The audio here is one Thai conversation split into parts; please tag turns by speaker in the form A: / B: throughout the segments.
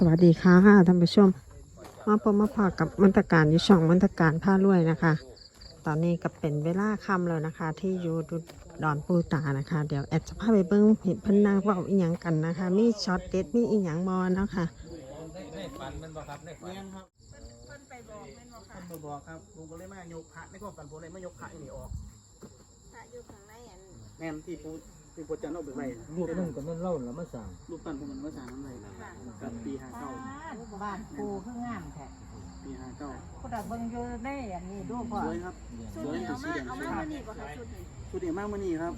A: สวัสดีค่ะท่านผู้ชม มาพบมาพอกับมันตรการอยู่ช่องมันตรการผ้ารวยนะคะ ตอนนี้ก็เป็นเวลาค่ำแล้วนะคะ ที่อยู่ดอนปูตานะคะ เดี๋ยวแอดจะพาไปเบิ้งเห็นเพิ่นนางเว่าอีหยังกันนะคะ มีช็อตเด็ดมีอีหยังมอนะคะ
B: ในฝันมันบ่ครับในฝัน
C: แม่นครับเพิ่นไปบอกแม่นบ่ครับเพิ่นบอกครับผมก็เลยมายกพระในความฝันผมเลยมายกพระนี่ออก
D: พระอยู่ข้างในอัน
C: แม่นที่ปู ที่ปูจันทร์เอาไปไว้นะ
B: รูปนึงก็มันเล่าแล้วมาสั่ง
C: รูปปั้นผมมันมาสร้างน้ำไรนะกับปีห้าเก้า
E: บ้านปูคืองามแท้
C: ปีห้าเก้า
E: พวกเราเบิ่งอยู่ในอันนี้ดูพ่อ
C: สวยครับ
D: ชุด
C: สวย
D: นี้
C: เป็
D: เอา
C: นสี
D: มา
C: แดง
D: เอา
C: สว
D: มายมื้อนี้บ่คะชุดนี้
C: ชุดนี้มากมื่อนี้ครับ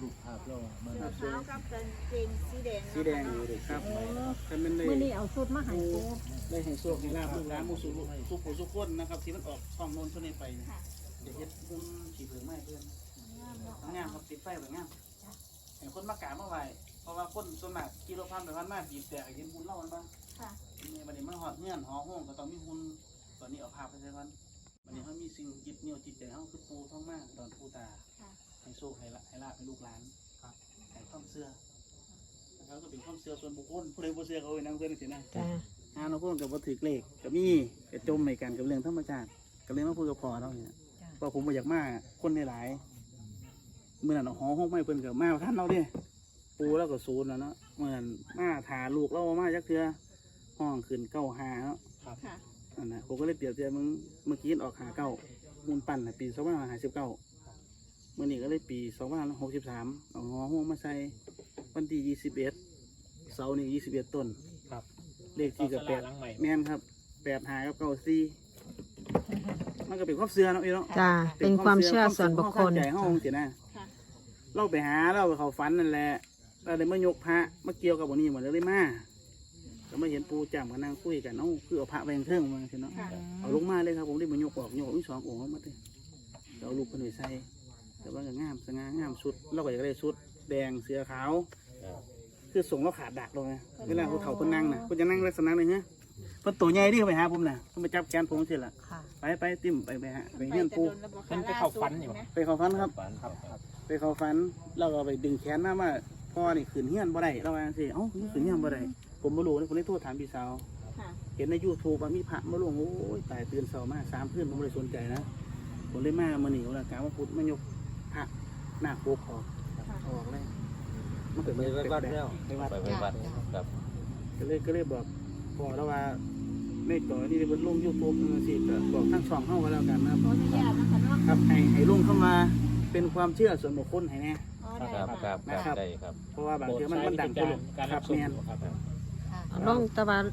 B: รูปภาพเรามัน
C: ครับสวย
D: ขาวกับกางเกงสีแดง
C: สีแดงอยู่เลยครับคันเป็นเลย
E: มื้อนี้เอาชุดมาให้ปู
C: ได้ให้โชคให้ลาบลูกหลานหมูสุรุสุขุสุขคนนะครับที่มันออกช่องโน้นช่องนี้ไปนะเดี๋ยวเฮ็ดมุมสีเผือกไม้เพื่อนงามครับติดไฟไว้งาม เห็นคนมากราบมาไหว้เพราะว่าคนส่วนมากกิโลพันไปพันมากบีบแต่ให้เห็นบุญเล่ามันบ้าง
D: ค่ะ
C: นี่บัดนี้มันหอดเงื่อนหอห้องก็ต้องมีหุ่นตอนนี้เอาภาพไปใช่กันบัดนี้เขามีสิ่งยึดเหนี่ยวจิตใจเขาคือปูท้องมากดอนปูตา
D: ค่ะ
C: ให้โชคให้ละให้ลาบให้ลูกหลานครับให้ความเชื่อแล้วก็เป็นความเชื่อส่วนบุคคลผู้ใดบ่เชื่อเขาไว้นั่งเพื่อนสินะ
A: จ้า
C: หาเราพูดกับวัตถุเลขก็มีกระจมในกันกับเรื่องธรรมชาติก็เลยมาพูดกับพ่อเราเนี่ยเพราะผมบ่อยากมาคนในหลาย เมื่อนั้นเอาหอห้องไม่เพิ่นกับมาท่านเราเด้ปูแล้วก็ศูนย์แล้วเนาะเหมือนมาถาลูกเรามาจักเทือห้องขึ้นเก้าหาเนาะ
D: ค่ะ
C: อันนั้นผมก็เลยเปรียบเทียบมึงเมื่อกี้ออกหาเก้ามูลปั่นน่ะปีสองพันห้าสิบเก้าเมื่อนี้ก็เลยปีสองพันหกสิบสามเอาหอห้องมาใส่วันที่ยี่สิบเอ็ดเสาร์นี่ยี่สิบเอ็ดต้น
B: ครับ
C: เลขที่กับแปด
B: หลังใหม่
C: แม่นครับแปดหากับเก้าสี่มันก็เป็นความเชื่อเนาะพี่เนาะ
A: จ้าเป็นความเชื่อส่วนบุคคล
C: ใจห้องสินะ
D: ค่ะ
C: เราไปหาเราไปเขาฝันนั่นแหละเราเลยมายกพระมาเกี่ยวกับวันนี้หมดเลยมาก็มาเห็นปูจำกันนั่งคุยกันเอ้าคือเอาพระไปยังเครื่องมาสิเนาะ
D: ค่ะ
C: เอาลงมาเลยครับผมได้มายกออกยกออกมีสององค์ออกมาเลยเอาลูกคนไปใส่แต่ว่าก็งามสง่างามสุดเราก็อยากได้สุด แดงเสือขาวคือส่งเราขาดดักลงไงเวลาผู้เฒ่าคนนั่งน่ะคนจะนั่งลักษณะนี้ฮะเพิ่นตัวใหญ่ดิเขาไปหาผมน่ะเพิ่นไปจับแขนผมเสร็จละ
E: ค่ะ
C: ไปไปติ้มไปไปหาไปเฮียนปู
B: มันไปเข้าฝันอยู่
C: ไปเขาฟันครับ
B: ฝันครับครับ
C: ไปเขาฟันเราก็ไปดึงแขนมาว่าพ่อนี่ขืนเฮียนบ่ได้เราว่าจังซี่เอ้าขืนเฮียนบ่ได้ผมบ่รู้เลยผมเลยโทรถามพี่สาว
D: ค่ะ
C: เห็นใน YouTube ว่ามีพระมาลงโอ้ยตายตื่นเช้ามาสามเพื่อนผมเลยสนใจนะผมเลยมามื้อนี้ผมเลยกะว่าพุทธมายกพระหน้าโคกออก
D: ค่ะ
C: ออกเลยมันเกิด
B: ไปไว้วัดแล้ว
C: ไปวัด
B: ไปไว้วัดครับ
C: ก็เลยก็เลยบอกพอแล้วว่าในต่อนี่เพิ่นลง YouTube นั่นสิก็บอกทั้งช่องเฮาก็แล้วกันนะครับ
D: ขออนุญาตนะคะเนาะ
C: ครับให้ให้ลงเข้ามา เป็นความเชื่อส่วนบุคคลให้แน่
D: อ๋อ
B: ค
D: ได้
B: รับ
D: ค่ะ
B: ครับครับได้ครับ
C: เพราะว่าบางทีมันมันดังไปหลง
B: การ
C: ค
B: รั
C: รั
B: บบชม
C: แม่น
B: ครับ
A: ลงตะวัน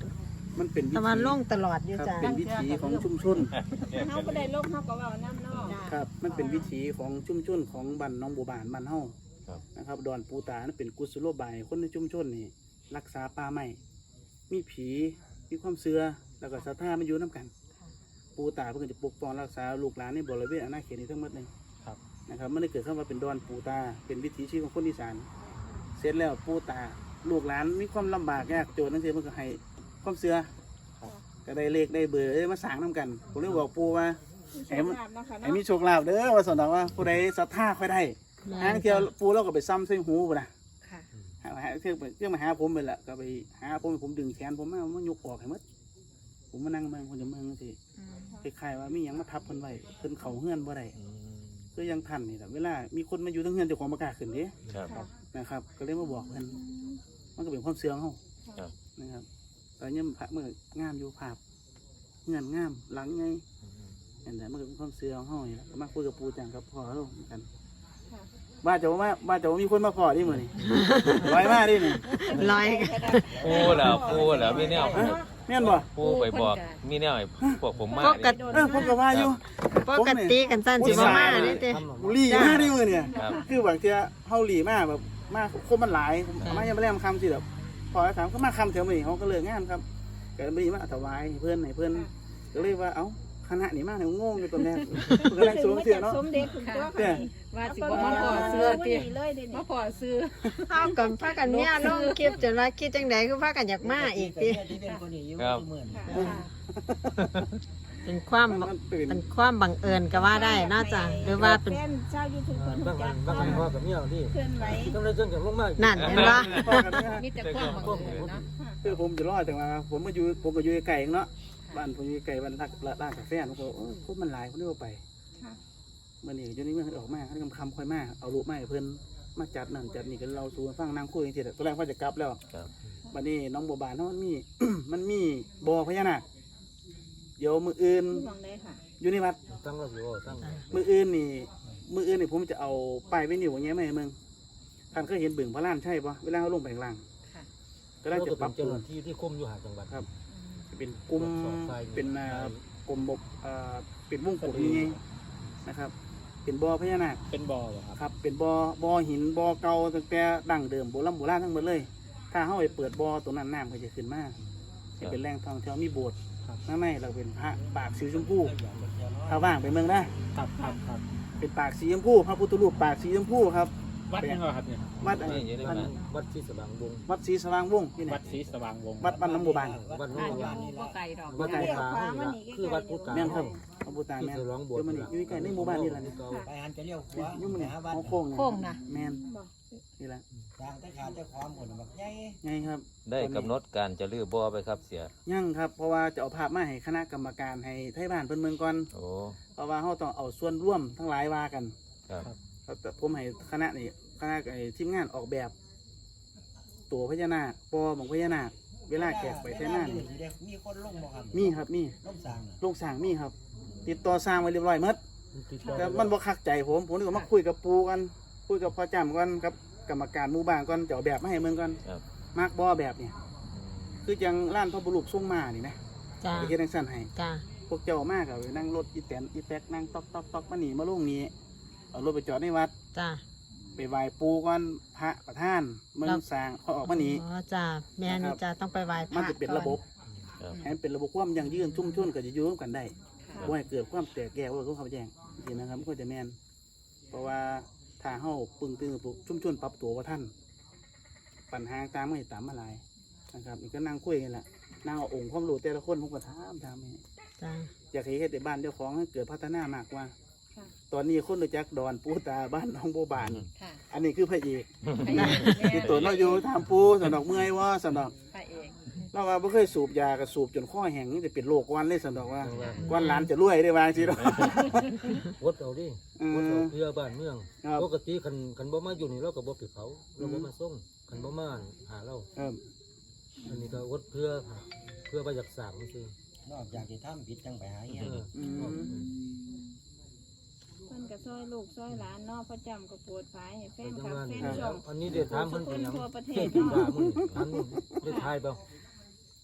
C: มันเป็นวิ
A: ตะวัน
C: ถี
A: ลงตลอดอยู่
C: ครับ
A: จ้า
C: เป็นวิถีของชุมชน
D: เฮาบ่ได้ลงเฮาก็เว้านํเนาะ
C: ครับ มันเป็นวิถีของชุมชนของบ้านหน้องบัวบานบ้านเฮา
B: ครับ
C: นะครับ ดอนปูตานั่นเป็นกุศโลบายคนในชุมชนนี่รักษาป่าไม้มีผีมีความเชื่อแล้วก็ศรัทธามันอยู่น้กัน ปูตาเพื่อจะปกป้องรักษาลูกหลานในบริเวณอาณาเขตนี้ทั้งหมดเลย
B: ครับ
C: นะครับมันได้เกิดขึ้นมาเป็นดอนปูตา เป็นวิถีชีวิตของคนอีสานเสร็จแล้วปูตาลูกหลานมีความลำบากยากจนนั่นสิมันก็ให้ความเชื่อก็ได้เลขได้เบอร์เอ้ยมาสร้างน้กันผมเลยบอกปูว่า
D: แอมเนาะค่ะ
C: ไอ้
D: เนาะ
C: มีโชคลาภเด้อว่าสนองว่าผู้ใดศรัทธาค่อยได้หางเที่ยวปูเราก็ไปซ้ำใส่หูบ่นะ
D: ค่ะ
C: หาหาเที่ยวไปเที่ยวมาหาผมไปละก็ไปหาผมผมดึงแขนผมมามันยกออกให้หมดผมมานั่งเมืองคนจะเมืองสิคล้ายๆว่ามีหยังมาทับเพิ่นไว้เพิ่นเขาเฮือนบ่ได้
B: อืม
C: คือยังทันนี่แหละเวลา มีคนมาอยู่ทั้งเฮือนเจ้าของบ่กล้าขึ้นเด้
B: ครับ
D: ค่ะ
C: นะครับ ก็เลยมาบอกเพิ่นมันก็เป็นความเสื่อมเฮา
B: ครับ
C: นะครับตอนนี้พระเมื่องามอยู่ภาพเงื่อนงามหลังไงอันนั้นมันก็เป็นความเสื่อมเฮานี่แหละก็มาคุยกับปู่จังกับพ่อเราเหมือนกัน
D: ค่ะ
C: ว่าจะว่าว่าจะว่ามีคนมาพอดิมื้อนี้ร้อยมาดินี่
A: ร้อย
B: ปูแล้วปูแล้วมีแนว
C: ฮะ แม่นบ่
B: ปูไปบอกมีแนวให้พวกผมมา
A: ปกติ
C: เออผมก็ว่าอยู่
A: ปกติกันสั้นสิบ่มานี่ติ
C: บุรีมาดิมื้อเนี่ย
B: ครับ
C: คือบางเทื่อเฮาหลีมาแบบมาคนมันหลายมายังบ่ได้มาคำสิแบบพอถามก็มาคำแถวนี้เขาก็เลิกงานครับก็บ่ได้มาถวายให้เพิ่นให้เพิ่นก็เลยว่าเอ้า คณะนี้มาเนี่ยงงอยู่ตอนแรกก็เลยสูงเสียเนาะ
D: สมเด็จคุณตัว
C: เนี่
D: ค่ะ
C: ย
E: ว่าสิ
D: ก็
E: บ่
D: มา
E: มา
D: ข
E: ข
D: อ
E: อ
D: เสื้
E: เสื้
D: อ
E: อ
D: ติ
E: ติ
D: เลยเด้
E: มา
D: นี่
E: ขอซื้อ
A: เฮากับพากันเนี่ยลงคลิปจนว่าคิดจังไดคือพากันอยากมาอีกติ
B: ครับ
D: ค่ะ
A: เป็นความ
C: มันเป็น
A: เป็นความบังเอิญก็ว่าได้เนอกจากหรือว่าเป็น
D: แฟนชาวยูทูบเพิ่น
F: บาง
D: จั
F: อั
D: ก
F: นบางอันพ่อกับเมียที่
D: เคลื่อนไหว
F: ต้องได้จนกับลงมา
A: นั่นเห็นว่า
C: พ่อกันเนี่ย
E: มีแต่ความบังเอิญเนาะ
C: คือผมจะรอดแต่ว่าผมมาอยู่ผมก็อยู่ไกลๆเองเนาะ บ้านผมอยู่ไกลบ้านทักร้านกาแฟผมก็โอ้ยคนมันหลายคนที่ว่าไป
D: ค่ะ
C: เมื่อนี้อยู่นี่เมื่อเขาออกมาเขาคำคำค่อยมาเอาลูกมาให้เพิ่นมาจัดนั่นจัดนี่กันเราสู่ฟังนั่งคุยกันทีตอนแรกว่าจะกลับแล้ว
B: ครับ
C: วันนี้น้องบัวบานเนาะมันมี มันมีบ่อพญานาคเดี๋ยวมืออื่น
D: ที่มองได้ค่ะ
C: อยู่ในวัด
F: ตั้งเราอยู่ตั้ง
C: มืออื่นนี่มืออื่นนี่ผมจะเอาป้ายไว้นิ้วอย่างเงี้ยมาให้มึงท่านเคยเห็นบึงพระล้านใช่ปะเวลาเขาลงไปข้างล่าง
E: ค่ะ
C: ก็ได้
F: เรา
C: จะ
F: จะ
C: ป
F: ปรั
C: รั
F: บบเจ้า
C: ปรุ
F: ห
C: ง
F: น้าที่ที่คุมอยู่หาดจังหวัด
C: ครับ เป็นกลุ่มเป็นอ่ากลุ่มบอ่าเป็นวงกลมนี้นะครับ เป็นบ่อพญานาค
B: เป็นบ่อเหรอครับ
C: ครับ เป็นบ่อบ่อหินบ่อเก่าตั้งแต่ดั้งเดิมโบราณโบราณทั้งหมดเลย ถ้าเขาไปเปิดบ่อตรงนั้นน้ำก็จะขึ้นมาจะเป็นแหล่งท่องเที่ยวมีโบสถ์ข้างในเราเป็นพระปากสีชมพูถ้าว่างไปเมืองนะครับ
B: ครับครับ
C: เป็นปากสีชมพูพระพุทธรูปปากสีชมพูครับ
B: วัดยังไงครับเนี่ย
C: วัดอัน
B: นี่อยู่ใน
C: อัน
B: บ้าน
F: วัดที่สว่างวง
C: วัดศรีสว่างวงศ์นี่
B: วั
C: นะ
B: ดศรีสว่างวงศ์
C: วัดบ้านน้ำบัวบาน
F: วัด
E: อ่า
F: นู้น
E: อยู่บ่ไกลดอก
F: วัดภูตาคือวัดภูตา
C: แม่นครับพระพุทธา
F: ที่
C: แม่น
F: สร้องบวช
C: เดี๋ยวมันอยู่ใกล้ในหมู่บ้านนี่แหละนี่
G: ไปหันจะเลี้ยวขวา
C: อยุ่มันนี่
G: หาบ้าน
C: โค้ง
E: โค้งนะ
C: แม่น
D: บอก
C: นี่แหละ
G: ทางแต่ขาดแต่ความคนแบบใหญ่
C: ไงครับ
B: ได้กำหนดการจะลื้อบ่อไปครับเสีย
C: ยังครับเพราะว่าจะเอาภาพมาให้คณะกรรมการให้ไทยบ้านเพิ่นเมืองก่อน
B: โอ้
C: เพราะว่าเขาต้องเอาส่วนร่วมทั้งหลายว่ากัน
B: ครับ
C: ครับแต่ผมให้คณะนี่คณะไอ้ทีมงานออกแบบ ตัวพญานาคปอของพญานาคเวลาแขกไปไทยหน้านี่
G: มีคนลงบ่ครับ
C: มีครับมี
G: ลงสร้างน่ะ
C: โรงสร้างมีครับ ติดต่อสร้างไว้เรียบร้อยหมดแต่มันบ่คักใจผมผมนี่ก็มาคุยกับปูกัน คุยกับพ่อจำกันกับกรรมการหมู่บ้านก่อนจะเอาแบบมาให้เมืองก่อน
B: ครับ
C: มากบ่แบบเนี่ยคือจังร้านพระบุรุษส่งมานี่นะ
A: จ้า
C: ไปเฮ็ดจังซั่นให้
A: จ้า
C: พวกเจ้ามากกับนั่งรถอีแตนอีแตกนั่งตอกตอกตอกมาหนีมาลงนี้ เอารถไปจอดในวัด
A: จ้า
C: ไปไหว้ปูก่อนพระประธานเมืองสร้างเขาออกมาหนี
A: อ๋อจ้าแม่นี่จ้าต้องไปไหว้พ
C: มัน
A: ระ
C: จะเป็นระบบ
B: ครับ
C: ให้มันเป็นระบบความยั่งยืนชุ่มชนก็จะอยู่ร่วมกันได้บ่ให้เกิดความแตกแยกว่าเขาแจ้งจริงๆนะครับก็จะแม่นเพราะว่าถ้าเฮาปึงตึงปลุกชุ่มชนปรับตัวว่าท่าน ปัญหาตามไม่ตามมาหลายนะครับนี่ก็นั่งคุยกันแหละนั่งเอาองค์ความรู้แต่ละคนผมก็ถามถามให้
A: จ้า
C: อยากให้เฮ็ดในบ้านเจ้าของให้เกิดพัฒนามากกว่า
D: ค่ะ
C: ตอนนี้คนรู้จักดอนปูตาบ้านน้องโบบาน
E: ค่ะ
C: อันนี้คือพระเอก
E: ไปแม่
C: ที่ตัวเราอยู่ทำปูสนดอกเมื่อยว่าสนดอก
E: พระเอก
C: เราว่าไม่เคยสูบยากระสูบจนข้อแห้งนี่จะเป็นโรควันเลยสนดอกว่าวันหลานจะรวยได้วางสิเนาะ
F: วัดเอาดิ
C: เอ
F: วัดเอา
C: อ
F: เพื่อบ้านเมือง
C: ครับ
F: ปกติคันคันบ่มาอยู่นี่เราก็บ่ไปเขาเราบ่มาส่งคันบ่มาหาเรา
C: เออ
F: อันนี้ก็วัดเพื่อเพื่อประหยัดสร้างซื่อน
G: อกจากที่ทำผิดจังไปหาเงี้ย
F: เออ
C: อืม
D: เพิ่นก็ซอยลูกซอยหลานเนอกประจำก็ปวดฝายให้แฟ
F: ไป
D: น
F: จัง
D: คลับ
F: หวัด
D: แฟ
F: นี้
D: นช่อง
F: อันนี้ได้ถามเพิ่นเป็นหยัง
D: ทั่วประเทศ
F: เกี่ยกินดามื้อนี้ถามนี่ได้ทายเปล่า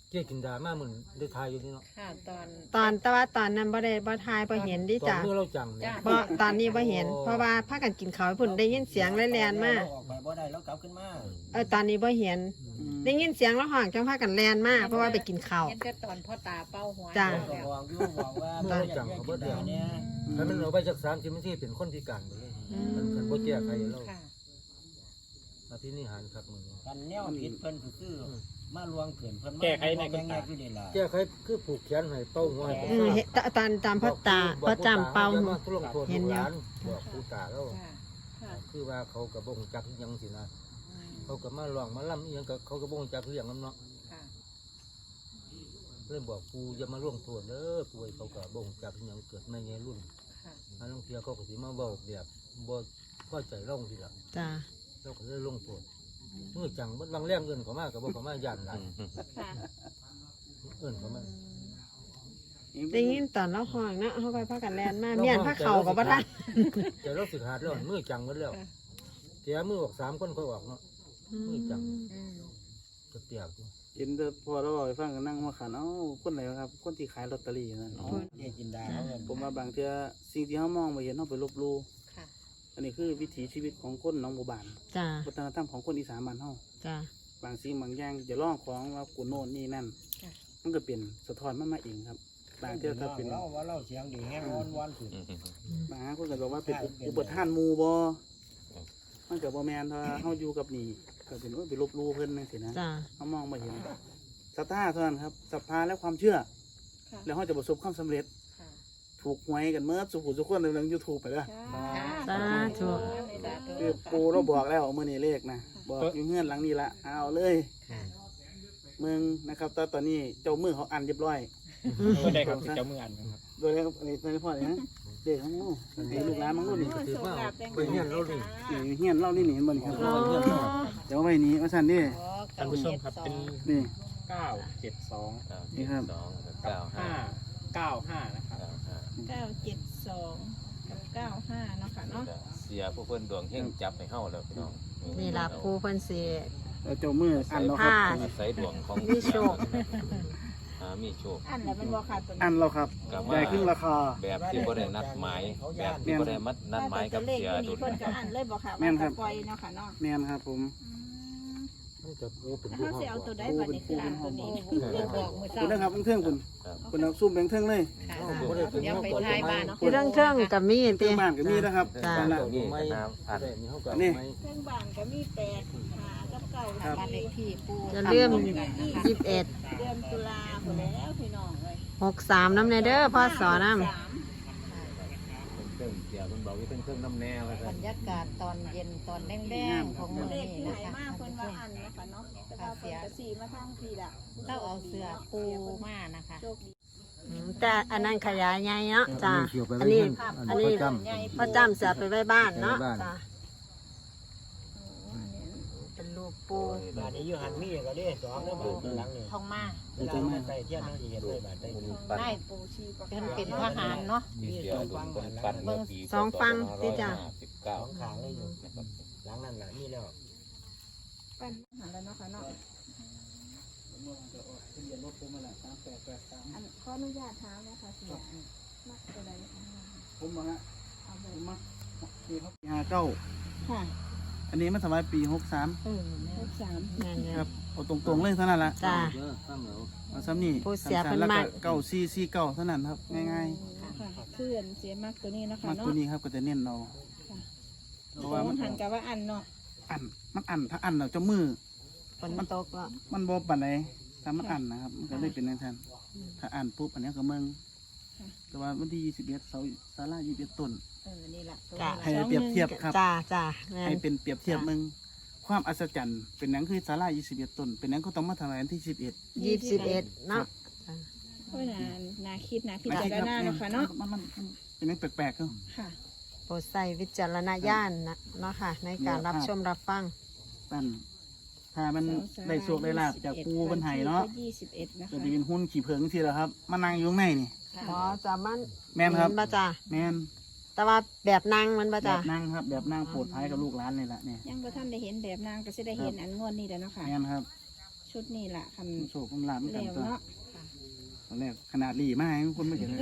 F: เกี่ยกินดามามื้อนี้ได้ทายอยู่นี่เนาะ
E: ค่ะตอน
A: ตอนแต่ว่าตอนนั้นบ่ได้บ่ทายบ่เห็นดิ
F: ตอน
A: จ้า
F: เมื่อเราจังเนี่ย
A: บ่ตอนนี้บ่เห็น เพราะว่าพากันกินข้าวให้พุ่นได้ยินเสียงแล่นๆมา
G: เรออกไปบ่ได้แล้วกลับขึ้นมา
A: เออตอนนี้บ่เห็น
C: อืม
A: ได้ยินเสียงแล้วห้องจังพากันแล่นมาเพราะว่าไปกินข้าว
E: เห็นแต่ตอนพ่อตาเป้าหัว
A: จ้ะ
G: ก็
E: แล้ว
G: บอกอยู่บอกว่า
F: เมื่อเราจังเขาบ่ได้
G: เนี่ย
F: ถ้ามันเอาไปจากสามสิบนาทีเป็นคนพิการไปเลย
A: อื
F: มัน
A: ม
F: มันบ่แก้ไขแล้ว
E: ค่ะ
F: มาที่นี่หันครับมึง
G: กันแนวผิดเพิ่นก็คือมาลวงเกินเพิ่นมา
B: แก้ไขในกฎห
G: แง่
B: มาย
G: ๆคือนี่ล่ะ
F: แก้ไขคือผูกแขนให้เป้าหัวให้
A: อืมเห็นตตอนตามพ่อตาพ่อจำเป่า
F: บอกผู้ตาอย่มทุลงโทษ
A: เห็นอยู่
F: ลูกหลานบอกผู้ตาแล้ว
E: ค่ะ
D: ค่ะ
F: คือว่าเขากระบงจักอิหยังสินะ เขาก็มาลองมาล่ำอิหยังก็เขากระบงจักคืออย่างนั้นเนาะ
E: ค่ะ
F: เลยบอกกูอย่ามาล่วงโทษเด้อป่วยเขากระบงจักอิหยังเกิดไม่ไงรุ่น
E: ค่ะ
F: อันลงเทียเขาก็สิมาบอกแบบบ่พอใจร่องทีละ
A: จ้า
F: เราก็เลยลงโทษเมื่อจังมันบางแรงเงินเขามากับบอกเขามาย่านหลาย
D: ค่ะ
F: เอินเขามา
A: ได้ยินตอนเราห้องเนาะเขาไปพากันแล่นมาเมียนพาเข่ากับบ่ทัน
F: แต่เราสิขาดแล้วมือจังกันแล้วแกมือออกสามคนเขาออกเนาะ มือจัง
E: อืม
F: ก็เปียกอยู่
C: เห็นแต่พอเราบอกให้ฟังก็นั่งมาขันเอ้าคนไหนวะครับ คนที่ขายลอตเตอรี่นะอ๋อ
G: เรียกกินดาเขาเอิ้น
C: ผมว่าบางเทีสิ่งที่เขามองไปเห็นเขาไปลบหลู่
E: ค่ะ
C: อันนี้คือวิถีชีวิตของคนหน้องบัวบาน
A: จ้า
C: วัฒนธรรมของคนอีสานบ้านเฮา
A: จ้า
C: บางสิ่งบางอย่างจะร้องของว่ากูโน่นนี่นั่น
E: ค่ะ
C: มันก็เป็นสะท้อนมันมาเองครับ บางเทีก็เป็น
G: เราว่าเราเสียงดีแห้งวอนวอนสุด
C: บางคนก็บอกว่าเป็นอุปทานหมูบอ มันก็บ่แมนถ้าเฮาอยู่กับนี่ก็เป็นว่าไปลบหลู่เพิ่นจังซี่นะ
A: จ้า
C: เขามองมาเห็นศรัทธาเท่านั้นครับศรัทธาและความเชื่อ
D: ค่ะ
C: แล้วเขาจะประสบความสำเร็จ
E: ค
C: ถูกหวยกันเมื่อสุขุสุขคนในเรื่องยูทูบไปแล้ว
A: สาธุ
C: คือปูเราบอกแล้วมื่อนี้เลขนะบอกอยู่เงื่อนหลังนี้ละเอาเลยมึงนะครับตอนตอนนี้เจ้ามือเขาอันเรียบร้อย
B: ก็ได้ครับเจ้ามืออันครับ
C: โดยแล้วอันนี้ในพ่อเลยนะ เด็กของมูไอ้ลูกหลานมังนู่นนี่
F: ถือว่าไปเฮียนเราดิ
C: นี่เฮียนเล่านี่นี่เห็นบ่นี่ครับ
A: อ๋อ
C: เดี๋ยวเอาไว้นี้ว่าสั่นดิ
B: ท่านผู้ชมครับเป็น
C: นี่
B: เก้าเจ็ดสอง
C: นี่ครับ
B: สองเก้าห้าเก้าห้านะครับ
D: เก้าเจ็ดสองกับเก้าห้าเนาะค่ะเนาะ
B: เสียผู้เพิ่นดวงเฮงจับให้เฮาแล้วพี่น้อง
A: นี่ล่ะปูเพิ่นสิ
C: แล้วเจ้ามืออันเราครับ
A: ผ้า
B: อาศัยดวงของ
A: มีโชค
B: อ่ามีโชค
D: อันแล้วมันบ่ขาดตัว
C: อันเราครับ
B: กลับมา
C: ได้ขึ้นราคา
B: แบบที่บ่ได้นัดหมายแบบที่บ่ได้มัดนัดหมายกับ
D: เลข
B: เสีย
D: อยู่
B: ดุ
D: นี่
B: ล
D: เพิ่นก็อันเลยบ่ค่ะ
C: แม่นครับ
D: ว่าจะปล่อยเนาะค่ะเนาะ
C: แม่นครับผม
D: อืม
F: มันจะโอ้เป็น
D: ถ้าสิเอาตัวใดบัดนี้คืออันตัวนี้
E: บอกมือ
C: คุณ
E: เจ้า
C: นะครับเพิ่งคุณคุณเอาซุ่มแบงเทิงเลย
E: ค่ะเดี๋ยวไปท้ายบ้าน
A: อยู่เรื่องเครื่องกับมี
C: เทิ
A: ติ
C: งบ้านก็มีนะครับ
A: จ้า
C: นั่นน่ะ
B: นี่ก็น้ำอัน
F: นี่เขาก็
C: นี่
F: ไม่
D: เครื่องบ้านก็มีแปดหากับ เก้า
C: ครับ
E: บ้านเลขที่ปู
A: จะเลื่อมยี่สิบเอ็ด
D: เดือนตุลาหมดแล้วพี่น้องเลย
A: หกสามน้ำในเด้อพ่อสอน้
D: สาม
B: เครื่องเสียเพิ่นบอกว่าเป็นเครื่องน้ำแน่ว่า
E: บ
B: ซั่
E: ร
B: น
E: รยากาศตอนเย็นตอนแดงๆของมื้อ
D: เลข
E: นี้
D: ที่
E: นะ
D: ไหน
E: คะ
D: มาเพิ่นว่าอันเนาะค่ะเนาะแต่ว่าเพิ่นก็สีมาทางพี่ล่ะ
E: เราเอาเสือปูมานะคะ
D: โชคดีำ
A: อืมแต่อันนั้นขยายใหญ่เนาะจ้า
F: เกี่ยวไป
A: อันนี้
F: อั
A: อั
F: น
A: น
F: นี้
A: นี้
F: ประจ
A: พ่อจำเสียไปไว้บ้านเนาะ
F: ไว้บ้าน
A: จ้าเป็นลูกปู
G: บาดนี้อยู่หันมีก็ได้สองแล้วบาดหลังนี่
E: ทองมา
G: เวลามันใส่เทียนนั่งสิเห็นเลยบาดได้
B: ปั้น
E: ได้
D: ปูชีประ
E: เป็น
D: กาศ
E: เป็นทหารเนาะ
B: ที่เสียดุลเพิ่นปั้นเมื่อปี
A: สองฟังติจ้า
B: สิบเก้า
G: สองขางเลยอยู่หลังนั้นน่ะมีแล้ว
D: ปั้นหันแล้วเนาะค่ะเนาะอันขออนุญาตถามนะคะเสียอันมักตัวใดคะ
C: ผมมาฮะ
D: เอาไป
C: ผมมาปีห้าเก้า
D: ค่ะ
C: อันนี้มันสมัยปีหกสาม
E: เออแม่
D: เลขสาม
A: แม่นอยู่
C: ครับเอาตรงๆเลยเท่านั้นละ
A: จ้า
F: เออฟังเหรอ
C: เอาซ้ำนี่
A: ผู้เสีย
C: สั้นๆแล้ว
A: เพิ่น
C: ก็
A: มาก
C: เก้าซี่ซี่เก้าเท่านั้นครับ ง่าย
D: ค่ะเพื่อนเสียมากตัวนี้เนาะ
C: ๆ
D: ค่ะ
C: มา
D: เนาะ
C: ตัวนี้ครับก็จะเน้นเอา
D: ค่ะ
C: เพราะว่ามัน
D: หันกับว่าอันเนาะ
C: อันมันอันถ้าอันเราจะมือ
A: ฝนตกแล้ว
C: มันบ่ปานใดถ้ามันอันนะครับ มันก็เลยเป็นอย่างนั้นถ้าอันปุ๊บอันนี้ก็เมืองแต่ว่าวันที่ยี่สิบเอ็ดเสาสารายี่สิบเอ็ดต้น
D: เออนี่แหละ
A: จ้า
C: ให้เปรียบเทียบครับ
A: จ้าจ้าแม่น
C: ให้เป็นเปรียบเทียบมึงความอัศจรรย์เป็นหนังคือสารายี่สิบเอ็ดต้น เป็นหนังก็ต้องมาทำงานที่สิบเอ็ด
A: ยี่สิบเอ็ดเนาะ
D: โอ้ยนานาคิดนาพิจารณาเนาะค่ะเนาะ
C: มันมันมันเป็นหนังแปลกๆก็
D: ค่ะ
A: โปรดใส่วิจารณญาณนะเนาะค่ะ ในการรับชมรับฟัง
C: ตั้นถ้ามันได้โชคได้ลาบจากปูบนไห้เนาะ
D: ยี่สิบเอ็ดนะ
C: จะ
D: คะ
C: ได้เป็นหุ้นขี่เพิงทีแล้วครับ มานั่งอยู่ข้างในนี่
A: หมอจะมัน
C: แม่นครับ
A: เห็บ่จ้า
C: แม่น
A: แต่ว่าแบบนั่งมันบ่
C: แบ
A: จ้า
C: บนั่งครับแบบนั่งโปรดท้ายกับลูกหลานนี่แหละเนี่ย
D: ยังบ่ท่านได้เห็นแบบนางก็จะได้เห็นอันงวดนี้แล้วเนาะค่ะ
C: แม่นครับ
D: ชุดนี้ล่ะคัน
C: โชคมันหลานกัน
D: แล้ว
C: ตัว
D: เนาะ
C: ต อนแรกขนาดหลีมาให้คนไม่เห็นเลย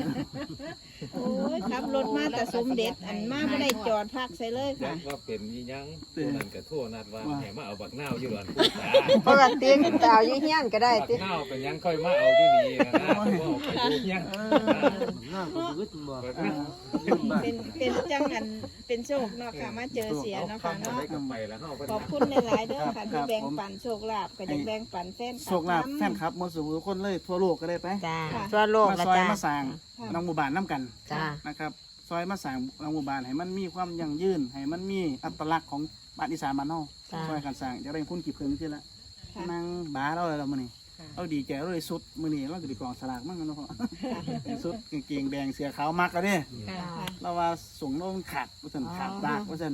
D: โอ้ยขับรถมาแต่สมเด็จอันมาไม่ได้จอดพักใส่เลย
B: ยั
D: ค่ะ
B: กว่าเป็นยี่ยังผู้นั้นก็โทษนัดว่าให้มาเอาบักนาวอยู่หลอนผู้ตา
A: ปกติก็จะเอาอยู่เฮียนก็ได้
B: บัก
A: ติ
B: นาวเป็นยังค่อยมาเอาที่นี่นะนะบ่เอาไปดูยัง
F: หน้าก็บึ้ดบ่
B: บักนาว
D: เป็นเป็นจังอันเป็นโชคเนาะค่ะมาเจอเสียเนาะค่ะ
B: เอา
D: เนาะ
B: ได้กับไปแล้วเฮา
D: ขอบคุณหลายๆเด้อค่ะที่แบ่งปันโชคลาภก็จะแบ่งปันแฟนคลับ
C: โชคลาภแฟนครับหมดสูคนเลยทั่วโลกก็ได้ไป
A: จ้าทั่วโลก
C: มา
A: ละ
C: ซอย
A: จ้า
C: มาสร้างน้องหมู่บ้านน้ำกัน
A: จ้า
C: นะครับซอยมาสร้างน้องหมู่บ้านให้มันมีความยั่งยืนให้มันมีอัตลักษณ์ของบ้านอีสานบ้านเฮา
A: จ้า
C: ซอยกันสร้างจะได้พุ่นกี่เพิงที่ละ
D: ค่ะ
C: นั่งบ้าเราเลยเรามื้อนี้เอาดีใจเราเลยสุดมื้อนี้เราก็ไดีกองสลากมั่งกันเนาะสุดกางเกงแดงเสียขาวมักก็เด้
A: จ้า
C: เราว่าส่งโน่นขาดว่าซั่นขาดบากว่าซั่น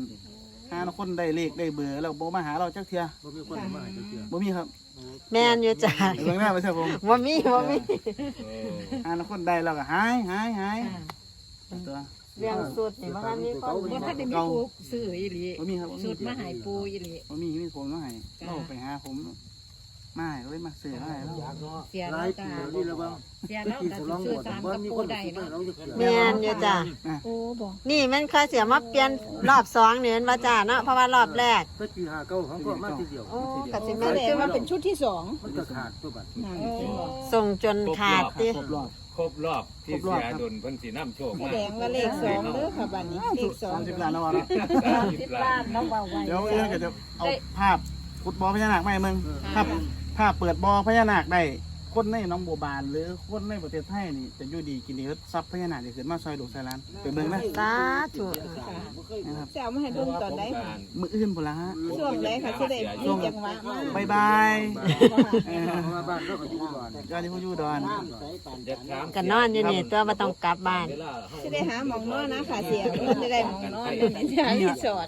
C: หาคนได้เลขได้เบอร์แล้วบ่มาหาเราจักเทื่อ
F: บ่มีคนมาให้เกี่ยว
C: บ่มีครับ
A: แม่นอยู่จ้า
C: เรื่องหน้าไปเถอะผม
A: บ่มีบ่มี
B: เออ
C: หาคนได้เราก็หายหายหายตัว
A: เรื่องสุดนี่บ่ทันมีคน
E: ว่าถ้าได้มีปูซื้ออีหลี
C: บ่มีครับบ่มี
E: สุดมาใหายปูอีหลี
C: บ่มีมีผมมาให้เราไปหาผม มาให้เลยมาซื้อมาให้เรา
F: อยากเนาะ
E: เสีย
F: ห
E: แล้
F: ลายวปี
E: จ้า
F: แล้วนี่แล้วบ้าง
E: เสียแล้วแต่ซื้อตามกับปูได้เนาะ
A: แม่นอยู่จ้า
D: โอ้บอก
A: นี่แมันเคยเสียมาเปลี่ยนรอบสองนี่แมันบ่จ้าเนาะเพราะว่ารอบแรก
F: ก็ปีห้าเก้าเขาก็มาทีเดียว
A: โอ้ก็สิ
D: แส
A: แม่น
D: ดงว่าเป็นชุดที่สอง
F: มันก็ขาดตัวบัตร
D: นั่น
A: ส่งจนขาดติ
C: ครบรอบ
B: ครบรอบที่เสียดุลเพิ่นสินำโชค
D: แส
B: มา
D: ดงว่าเลขสองเด้อค่ะบัดนี้เลขสอง
C: 30ล้านแล้ววะเนาะ
B: 30ล้าน
E: น้องเบาไว้
C: เดี๋ยวเอื้อก็จะเอาภาพขุดบ่อพญานาคมาให้มึงภาพ ถ้าเปิดบ่อพญานาคได้ คคนในหน้องบัวบาน หรือคนในประเทศไทยนี่จะอยู่ดีกินดีก็ทรัพย์พญานาคจะขึ้นมาซอยลูกซอยหลานไปเบิ่งนะ
A: สาธุ
C: นะครับ
D: จะเอามาให้เบิ่งตอนไหน
B: การ
C: มื้ออื่นพุ่นละฮะ
D: ช่วงไหนค่ะสิได้มีจังหวะมา
C: บายบายเออ
G: มาบ้านเราก็อยู่ก่อน
C: ยอดที่ผู้อยู่ดอน
B: เด็ดถาม
A: กันนอนอยู่นี่ตัวมาต้องกลับบ้าน
B: เวลาเฮา
D: สิได้หาหมองนอนนะค่ะเสียเพิ่นจะได้หมองนอนอยู่นี่ที่รีสอร์ท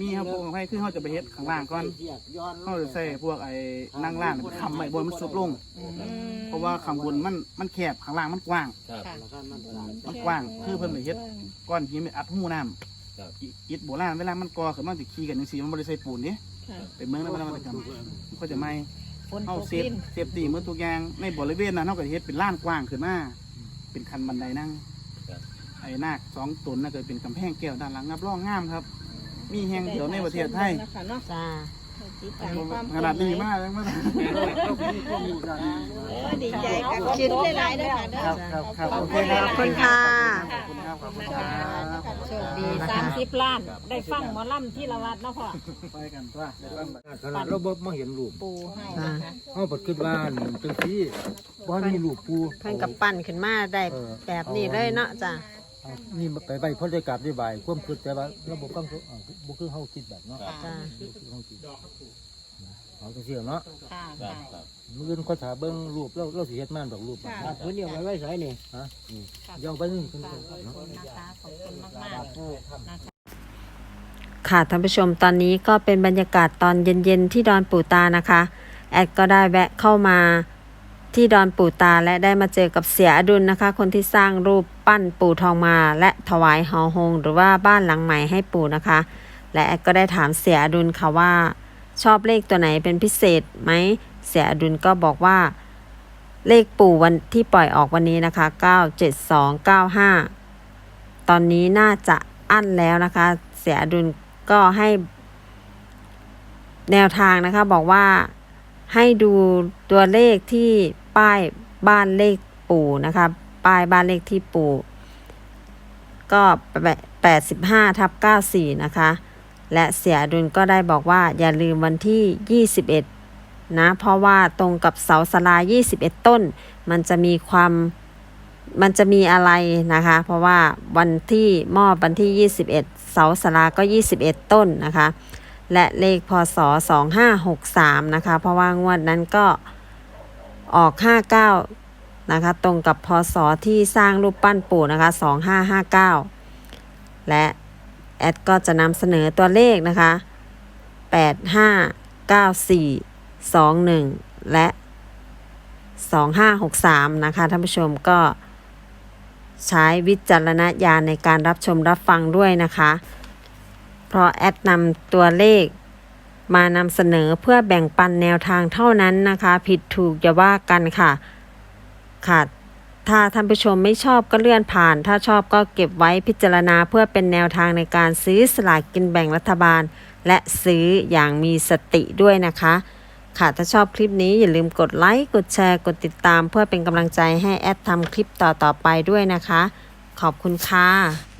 C: มีครับพวกของไผคือเฮาจะไปเฮ็ดข้างล่างก่อนเฮาจะใส่พวกไอ้นั่งล่างนี่ค้ำไว้บนมันสุดลงเพราะว่าข้างบนมันมันแคบข้างล่างมันกว้าง
B: ครับ
C: มันกว้างคือเพิ่นไปเฮ็ด ก้อนหินไปอัดหูน้
B: ครับำ
C: อิฐโบราณเวลามันก่อขึ้นมาติขี่กันจังซี่มันบ่ได้ใส่ปูนนี่
D: ค่ะ
C: เป็นเมืองแล้วมันมันจะมันก็จะไหม่
E: ฝน
C: เฮา
E: ตก
C: เซฟ
E: ดิน
C: เซฟตีหมือทุกอย่างในบริเวณนั้นเฮาก็เฮ็ดเป็นลานกว้างขึ้นมาเป็นคันบันไดนั่ง
B: ครับ
C: ไอ้นาคสองตนน่ะก็เป็นกำแพงแก้วด้านหลังรับรองงามครับ มีแห่งเดียวในประเทศไทย
D: นะคะเนาะ
A: จ้า
D: ติดตามความ
C: ขนาดนี้มากเลยมา
D: ดีใจกับคิดหลายๆด้วยค่ะเด้
C: ครั
D: อบ
C: ครับครับ
D: ขอบ
C: โอเค
D: คุณ
C: ครั
A: ข
C: บ
A: อบคุณค่ะ
C: ขอบคุณครับขอบคุณครับ
E: โชคดีสามสิบล้าน ได้ฟังหมอลำที่ละวัดเนาะพ่อ
C: ไปกันว่าเดี๋ยวกันไป
F: ขนาดเราบ่มาเห็นรูป
E: ปูให้
A: จ้า
E: นะคะ
F: เฮาบ่คิดว่านี่จังซี่บ่มีรูปปู
A: เพิ่นกับปั้นขึ้นมาได้แบบนี้เลยเนาะจ้า
F: เอา นี่ไปใบเพราะได้กราบได้บายความคิดแต่ว่าเราบ่ฟังเอาบ่คือเฮาคิดแบบเนาะ
A: จ้า
F: เฮาคิดเอาจังซี่เนาะ
E: ค่ะ
B: ครับ
E: ค่ะ
B: ครับ
F: มื้ออื่นเขาถาเบิ่งรูปเราเราสิเฮ็ดมาดอกรูป
E: ค่ะ
G: เพิ่นเนี่ยไว้ไว้ใส่นี่
F: ฮะนี่เดี๋ยวเอาไปนี่เพิ่น
E: ขอบ
F: เนาะ
E: คุณนะคะขอบคุณมากๆนะคะ
A: ค่ะท่านผู้ชมตอนนี้ก็เป็นบรรยากาศตอนเย็นๆที่ดอนปู่ตานะคะ แอดก็ได้แวะเข้ามา ที่ดอนปู่ตาและได้มาเจอกับเสียอดุลนะคะ คนที่สร้างรูปปั้นปู่ทองมา และถวายหอหง หรือว่าบ้านหลังใหม่ให้ปู่นะคะ และก็ได้ถามเสียอดุลค่ะว่า ชอบเลขตัวไหนเป็นพิเศษไหมเสียอดุลก็บอกว่า เลขปู่วันที่ปล่อยออกวันนี้นะคะ 97295 ตอนนี้น่าจะอั้นแล้วนะคะ เสียอดุลก็ให้ แนวทางนะคะบอกว่าให้ดูตัวเลขที่ ป้ายบ้านเลขปู่นะคะ ป้ายบ้านเลขที่ปู่ ก็85ทับ94นะคะ และเสียดุลก็ได้บอกว่าอย่าลืมวันที่21นะเพราะว่าตรงกับเสาสลา21 ต้น มันจะมีความมันจะมีอะไรนะคะ เพราะว่าวันที่มอบวันที่ 21 เสาสลาก็ 21 ต้นนะคะ และเลขพศ 2563 นะคะ เพราะว่างวดนั้นก็ ออก 59 นะคะ ตรงกับพศที่สร้างรูปปั้นปู่นะคะ 2559 และแอดก็จะนำเสนอตัวเลขนะคะ 8594 21 และ 2563 นะคะท่านผู้ชมก็ใช้วิจารณญาณในการรับชมรับฟังด้วยนะคะ เพราะแอดนำตัวเลข มานำเสนอเพื่อแบ่งปันแนวทางเท่านั้นนะคะ ผิดถูกอย่าว่ากันค่ะค่ะถ้าท่านผู้ชมไม่ชอบก็เลื่อนผ่าน ถ้าชอบก็เก็บไว้พิจารณาเพื่อเป็นแนวทางในการซื้อสลากกินแบ่งรัฐบาล และซื้ออย่างมีสติด้วยนะคะ ค่ะถ้าชอบคลิปนี้อย่าลืมกดไลค์กดแชร์กดติดตาม เพื่อเป็นกำลังใจให้แอดทำคลิปต่อๆไปด้วยนะคะ ขอบคุณค่ะ